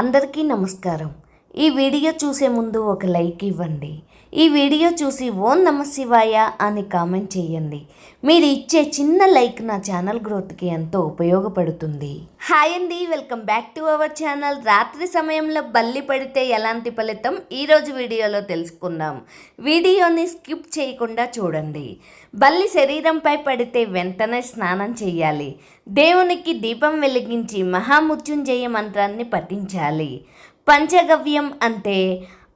అందరికీ నమస్కారం. ఈ వీడియో చూసే ముందు ఒక లైక్ ఇవ్వండి. ఈ వీడియో చూసి ఓం నమ శివాయ అని కామెంట్ చేయండి. మీరు ఇచ్చే చిన్న లైక్ నా ఛానల్ గ్రోత్కి ఎంతో ఉపయోగపడుతుంది. హాయ్ అండి welcome back to our channel. రాత్రి సమయంలో బల్లి పడితే ఎలాంటి ఫలితం? ఈరోజు వీడియోలో తెలుసుకుందాం. వీడియోని స్కిప్ చేయకుండా చూడండి. బల్లి శరీరంపై పడితే వెంటనే స్నానం చేయాలి. దేవునికి దీపం వెలిగించి మహామృత్యుంజయ మంత్రాన్ని పఠించాలి. పంచగవ్యం అంటే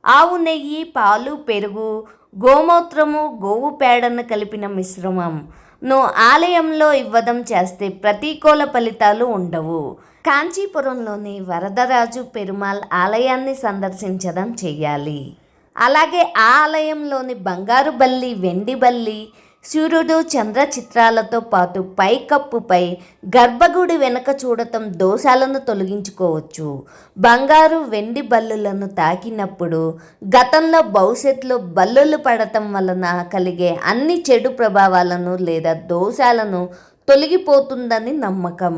ఆవు నెయ్యి పాలు పెరుగు గోమూత్రము గోవు పేడను కలిపిన మిశ్రమం. ను ఆలయంలో ఇవ్వడం చేస్తే ప్రతికూల ఫలితాలు ఉండవు. కాంచీపురంలోని వరదరాజు పెరుమాల్ ఆలయాన్ని సందర్శించడం చేయాలి. అలాగే ఆ ఆలయంలోని బంగారు బల్లి వెండి బల్లి సూర్యుడు చంద్ర చిత్రాలతో పాటు పైకప్పుపై గర్భగుడి వెనక చూడటం దోషాలను తొలగించుకోవచ్చు. బంగారు వెండి బల్లులను తాకినప్పుడు గతంలో భవిష్యత్తులో బల్లులు పడటం వలన కలిగే అన్ని చెడు ప్రభావాలను లేదా దోషాలను తొలగిపోతుందని నమ్మకం.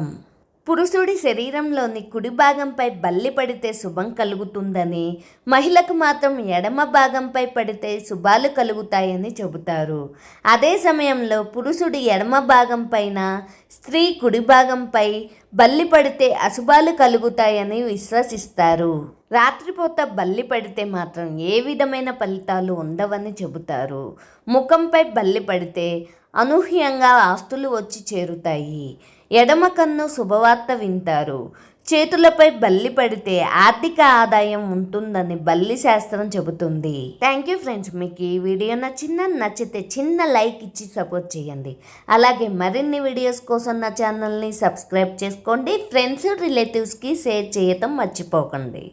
పురుషుడి శరీరంలోని కుడి భాగంపై బల్లి పడితే శుభం కలుగుతుందని మహిళకు మాత్రం ఎడమ భాగంపై పడితే శుభాలు కలుగుతాయని చెబుతారు. అదే సమయంలో పురుషుడి ఎడమ భాగం పైన స్త్రీ కుడి భాగంపై బల్లి పడితే అశుభాలు కలుగుతాయని విశ్వసిస్తారు. రాత్రిపూట బల్లి పడితే మాత్రం ఏ విధమైన ఫలితాలు ఉండవని చెబుతారు. ముఖంపై బల్లి పడితే అనూహ్యంగా ఆస్తులు వచ్చి చేరుతాయి. ఎడమ కన్ను శుభవార్త వింటారు. చేతులపై బల్లి పడితే ఆర్థిక ఆదాయం ఉంటుందని బల్లి శాస్త్రం చెబుతుంది. Thank you friends. మీకు ఈ వీడియో నచ్చిందా? నచ్చితే చిన్న లైక్ ఇచ్చి సపోర్ట్ చేయండి. అలాగే మరిన్ని వీడియోస్ కోసం నా ఛానల్ని సబ్స్క్రైబ్ చేసుకోండి. ఫ్రెండ్స్ రిలేటివ్స్కి షేర్ చేయటం మర్చిపోకండి.